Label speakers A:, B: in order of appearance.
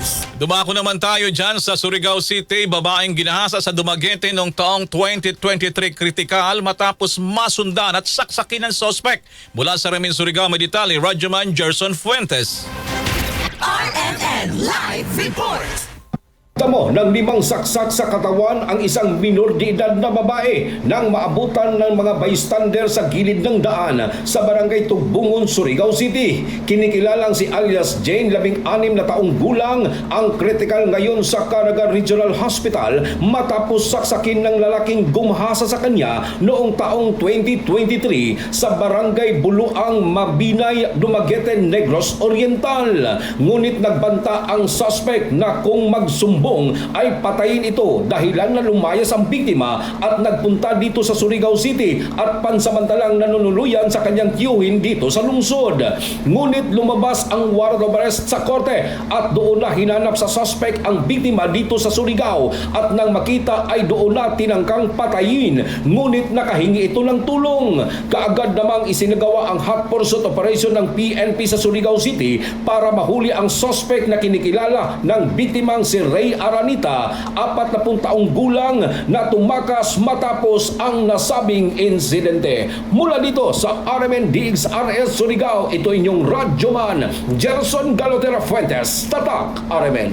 A: Fuentes.
B: Dumako naman tayo dyan sa Surigao City, babaeng ginahasa sa Dumaguete noong taong 2023 kritikal matapos masundan at saksakin ng sospek. Mula sa Remin Surigao, Meditali, Radyoman Gerson Fuentes.
A: RMN Live Report.
C: Tamo ng limang saksak sa katawan ang isang minor de edad na babae nang maabutan ng mga bystander sa gilid ng daan sa barangay Tugbungon, Surigao City. Kinikilalang si alias Jane, labing anim na taong gulang, ang critical ngayon sa Caraga Regional Hospital matapos saksakin ng lalaking gumhasa sa kanya noong taong 2023 sa barangay Buluang, Mabinay, Dumaguete, Negros Oriental. Ngunit nagbanta ang suspect na kung magsumbong ay patayin ito dahilan na lumayas ang biktima at nagpunta dito sa Surigao City at pansamantalang nanunuluyan sa kanyang tiyuhin dito sa lungsod. Ngunit lumabas ang warrant of arrest sa korte at doon na hinanap sa suspect ang biktima dito sa Surigao at nang makita ay doon na tinangkang patayin. Ngunit nakahingi ito ng tulong. Kaagad namang isinagawa ang hot pursuit operation ng PNP sa Surigao City para mahuli ang suspect na kinikilala ng biktimang si Ray Aranita, apat na taong gulang na tumakas matapos ang nasabing insidente. Mula dito sa RMN DXRS Surigao, ito inyong radyoman, Gerson Galotera Fuentes, Tatak RMN.